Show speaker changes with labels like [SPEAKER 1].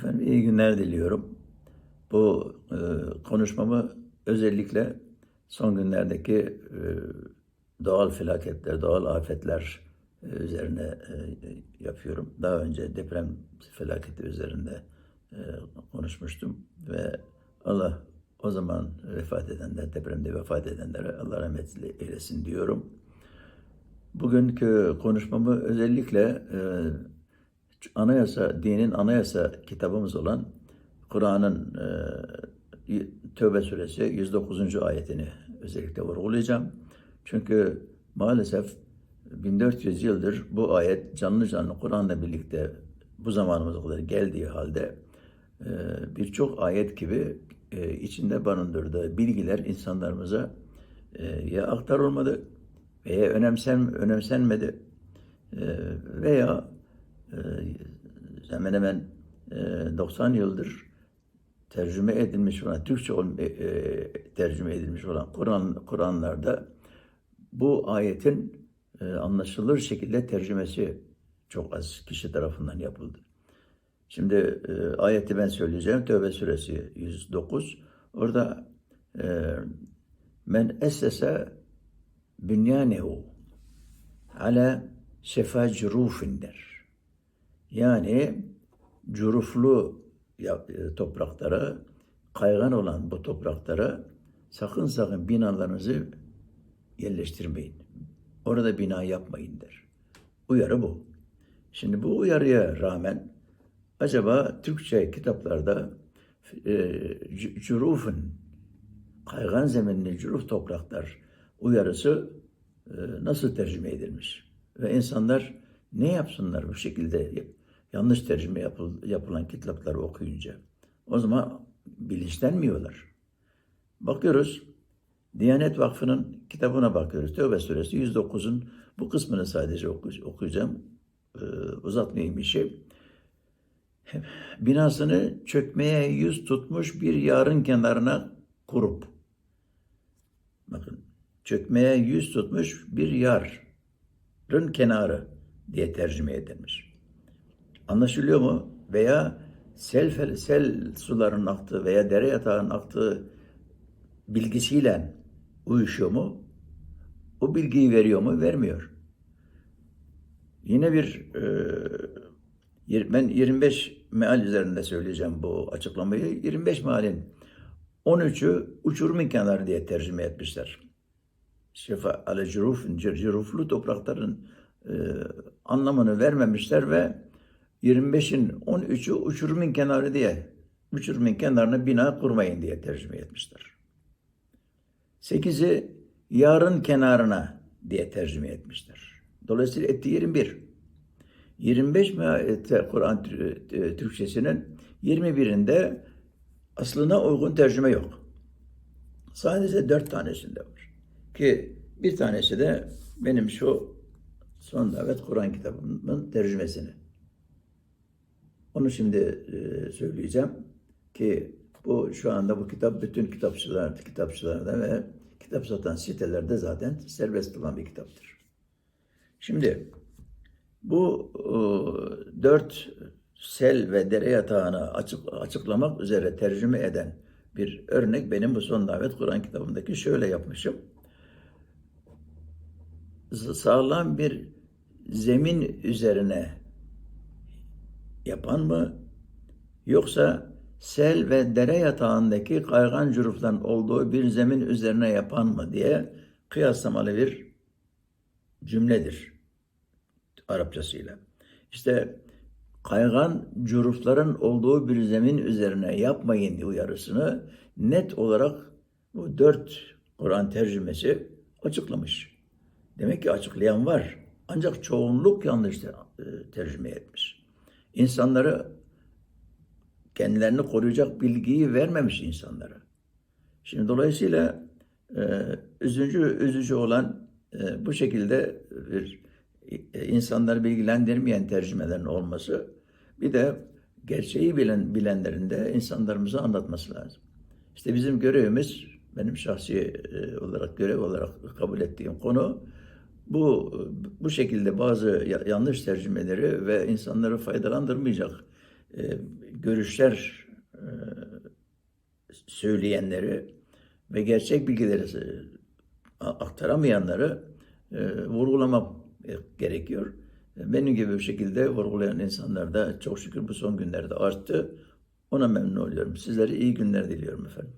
[SPEAKER 1] Efendim iyi günler diliyorum. Bu e, konuşmamı özellikle son günlerdeki e, doğal felaketler, doğal afetler e, üzerine e, yapıyorum. Daha önce deprem felaketi üzerinde e, konuşmuştum ve Allah o zaman vefat edenler, depremde vefat edenlere Allah rahmet eylesin diyorum. Bugünkü konuşmamı özellikle e, anayasa, dinin anayasa kitabımız olan Kur'an'ın e, Tövbe suresi 109. ayetini özellikle vurgulayacağım. Çünkü maalesef 1400 yıldır bu ayet canlı canlı Kur'an'la birlikte bu zamanımıza kadar geldiği halde e, birçok ayet gibi e, içinde barındırdığı bilgiler insanlarımıza e, ya aktarılmadı veya önemsen, önemsenmedi veya hemen hemen e, 90 yıldır tercüme edilmiş olan, Türkçe e, e, tercüme edilmiş olan Kur'an Kur'anlarda bu ayetin e, anlaşılır şekilde tercümesi çok az kişi tarafından yapıldı. Şimdi e, ayeti ben söyleyeceğim. Tövbe suresi 109. Orada e, men essese bünyanehu ala şefa cürufin der. Yani cüruflu ya- e, topraklara, kaygan olan bu topraklara sakın sakın binalarınızı yerleştirmeyin. Orada bina yapmayın der. Uyarı bu. Şimdi bu uyarıya rağmen acaba Türkçe kitaplarda e, cürufun, kaygan zeminli cüruf topraklar uyarısı e, nasıl tercüme edilmiş? Ve insanlar ne yapsınlar bu şekilde yanlış tercüme yapıl, yapılan kitapları okuyunca? O zaman bilinçlenmiyorlar. Bakıyoruz, Diyanet Vakfı'nın kitabına bakıyoruz. Tövbe suresi 109'un bu kısmını sadece oku- okuyacağım. Ee, uzatmayayım işi. Binasını çökmeye yüz tutmuş bir yarın kenarına kurup, bakın, çökmeye yüz tutmuş bir yarın kenarı diye tercüme edilmiş. Anlaşılıyor mu? Veya sel, sel suların aktığı veya dere yatağının aktığı bilgisiyle uyuşuyor mu? O bilgiyi veriyor mu? Vermiyor. Yine bir e, ben 25 meal üzerinde söyleyeceğim bu açıklamayı. 25 mealin 13'ü uçurum imkanları diye tercüme etmişler. Şefa ale cüruflu toprakların e, anlamını vermemişler ve 25'in 13'ü uçurumun kenarı diye uçurumun kenarına bina kurmayın diye tercüme etmişler. 8'i yarın kenarına diye tercüme etmişler. Dolayısıyla etti 21. 25 mealette Kur'an e, Türkçesinin 21'inde aslına uygun tercüme yok. Sadece dört tanesinde var. Ki bir tanesi de benim şu son davet Kur'an kitabımın tercümesini. Onu şimdi e, söyleyeceğim ki bu şu anda bu kitap bütün kitapçılar, kitapçılarda ve kitap satan sitelerde zaten serbest olan bir kitaptır. Şimdi bu e, dört sel ve dere yatağını açık, açıklamak üzere tercüme eden bir örnek benim bu son davet Kur'an kitabımdaki şöyle yapmışım. Sağlam bir zemin üzerine yapan mı yoksa sel ve dere yatağındaki kaygan cürufların olduğu bir zemin üzerine yapan mı diye kıyaslamalı bir cümledir Arapçasıyla. İşte kaygan cürufların olduğu bir zemin üzerine yapmayın uyarısını net olarak bu dört Kur'an tercümesi açıklamış. Demek ki açıklayan var. Ancak çoğunluk yanlış e, tercüme etmiş. İnsanları kendilerini koruyacak bilgiyi vermemiş insanlara. Şimdi dolayısıyla e, üzücü üzücü olan e, bu şekilde bir e, insanları bilgilendirmeyen tercümelerin olması bir de gerçeği bilen bilenlerin de insanlarımıza anlatması lazım. İşte bizim görevimiz benim şahsi e, olarak görev olarak kabul ettiğim konu bu bu şekilde bazı ya- yanlış tercümeleri ve insanları faydalandırmayacak e, görüşler e, söyleyenleri ve gerçek bilgileri e, aktaramayanları e, vurgulamak e, gerekiyor. Benim gibi bir şekilde vurgulayan insanlar da çok şükür bu son günlerde arttı. Ona memnun oluyorum. Sizlere iyi günler diliyorum efendim.